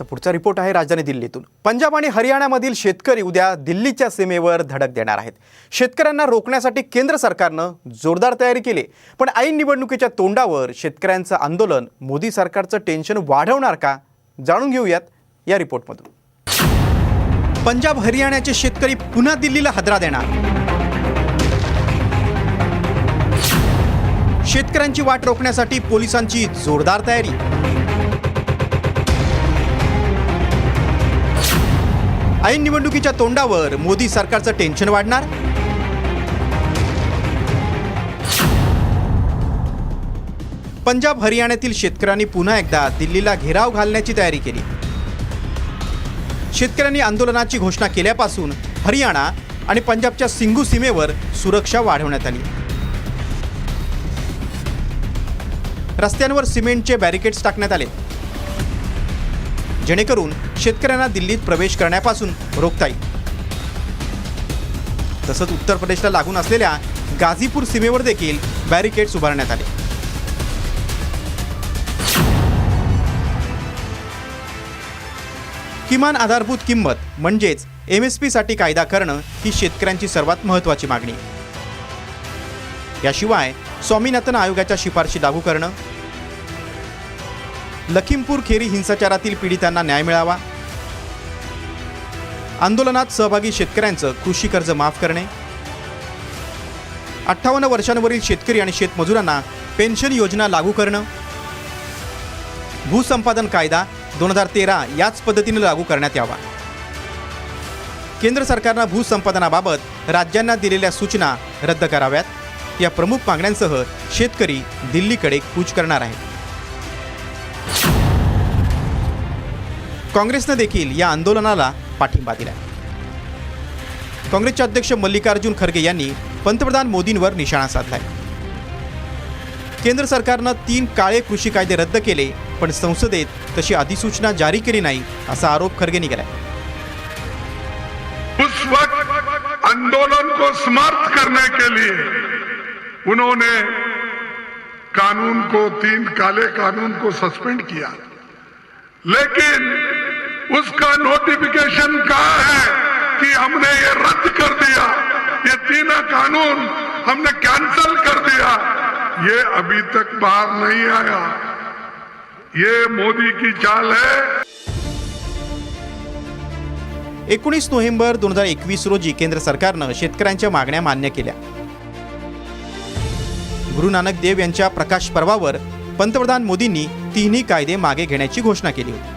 तर पुढचा रिपोर्ट आहे राजधानी दिल्लीतून. पंजाब आणि हरियाणामधील शेतकरी उद्या दिल्लीच्या सीमेवर धडक देणार आहेत. शेतकऱ्यांना रोखण्यासाठी केंद्र सरकारनं जोरदार तयारी केली. पण ऐन निवडणुकीच्या तोंडावर शेतकऱ्यांचं आंदोलन मोदी सरकारचं टेन्शन वाढवणार का? जाणून घेऊयात या रिपोर्टमधून. पंजाब हरियाणाचे शेतकरी पुन्हा दिल्लीला हादरा देणार. शेतकऱ्यांची वाट रोखण्यासाठी पोलिसांची जोरदार तयारी. ऐन निवडणुकीच्या तोंडावर मोदी सरकारचं टेन्शन वाढणार? पंजाब हरियाणातील शेतकऱ्यांनी पुन्हा एकदा दिल्लीला घेराव घालण्याची तयारी केली. शेतकऱ्यांनी आंदोलनाची घोषणा केल्यापासून हरियाणा आणि पंजाबच्या सिंगू सीमेवर सुरक्षा वाढवण्यात आली. रस्त्यांवर सिमेंटचे बॅरिकेड्स टाकण्यात आले. जेणेकरून शेतकऱ्यांना दिल्लीत प्रवेश करण्यापासून रोखता येईल. तसंच उत्तर प्रदेशला लागून असलेल्या गाझीपूर सीमेवर देखील बॅरिकेड्स उभारण्यात आले. किमान आधारभूत किंमत म्हणजेच एम एस पीसाठी कायदा करणं ही शेतकऱ्यांची सर्वात महत्त्वाची मागणी. याशिवाय स्वामीनाथन आयोगाच्या शिफारशी लागू करणं लखीमपूर खेरी हिंसाचारातील पीडितांना न्याय मिळावा. आंदोलनात सहभागी शेतकऱ्यांचं कृषी कर्ज माफ करणे. अठ्ठावन्न वर्षांवरील शेतकरी आणि शेतमजुरांना पेन्शन योजना लागू करणं. भूसंपादन कायदा दोन हजार तेरा याच पद्धतीने लागू करण्यात यावा. केंद्र सरकारनं भूसंपादनाबाबत राज्यांना दिलेल्या सूचना रद्द कराव्यात. या प्रमुख मागण्यांसह शेतकरी दिल्लीकडे कूच करणार आहेत. काँग्रेसनं देखील या आंदोलनाला पाठिंबा दिला. काँग्रेसचे अध्यक्ष मल्लिकार्जुन खरगे यांनी पंतप्रधान मोदींवर निशाणा साधलाय. केंद्र सरकारनं तीन काळे कृषी कायदे रद्द केले पण संसदेत तशी अधिसूचना जारी केली नाही असा आरोप खरगेंनी केलाय. उस वक्त आंदोलन को समर्थ करने के लिए उन्होंने कानून को तीन काले कानून को सस्पेंड किया। लेकिन उसका नोटिफिकेशन कहा है कि हमने ये रद्द कर दिया? ये तीनों कानून हमने कैंसल कर दिया। ये अभी तक बाहर नहीं आया। ये मोदी की चाल है। एकोणीस नोव्हेंबर दोन हजार एकवीस रोजी केंद्र सरकारनं शेतकऱ्यांच्या मागण्या मान्य केल्या. गुरु नानक देव यांच्या प्रकाश पर्वावर पंतप्रधान मोदींनी तिन्ही कायदे मागे घेण्याची घोषणा केली होती.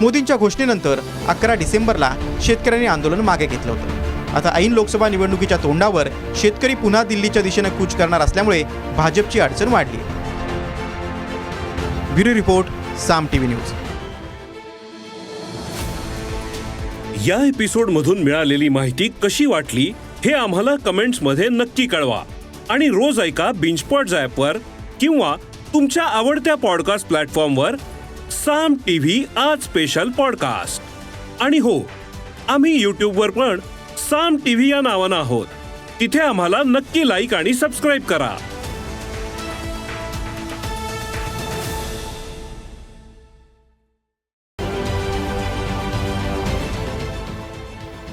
मोदींच्या घोषणेनंतर अकरा डिसेंबरला शेतकऱ्यांनी आंदोलन मागे घेतलं होतं. आता ऐन लोकसभा निवडणुकीच्या तोंडावर शेतकरी पुन्हा दिल्लीच्या दिशेनं कूच करणार असल्यामुळे भाजपची अडचण वाढली bureau report Saam TV news. या एपिसोडमधून मिळालेली माहिती कशी वाटली हे आम्हाला कमेंट्समध्ये नक्की कळवा. आणि रोज ऐका बिंचपॉट ॲपवर किंवा तुमच्या आवडत्या पॉडकास्ट प्लॅटफॉर्मवर साम टीव्ही आज स्पेशल पॉडकास्ट आणि हो आम्ही यूट्यूबवर पण साम टीव्ही या नावानं आहोत. तिथे आम्हाला नक्की लाईक आणि सबस्क्राईब करा.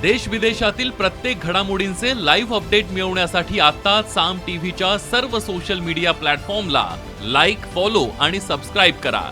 देश विदेशातील प्रत्येक घडामोडींचे लाईव्ह अपडेट मिळवण्यासाठी आता साम टीव्हीच्या सर्व सोशल मीडिया प्लॅटफॉर्मला लाईक फॉलो आणि सबस्क्राईब करा.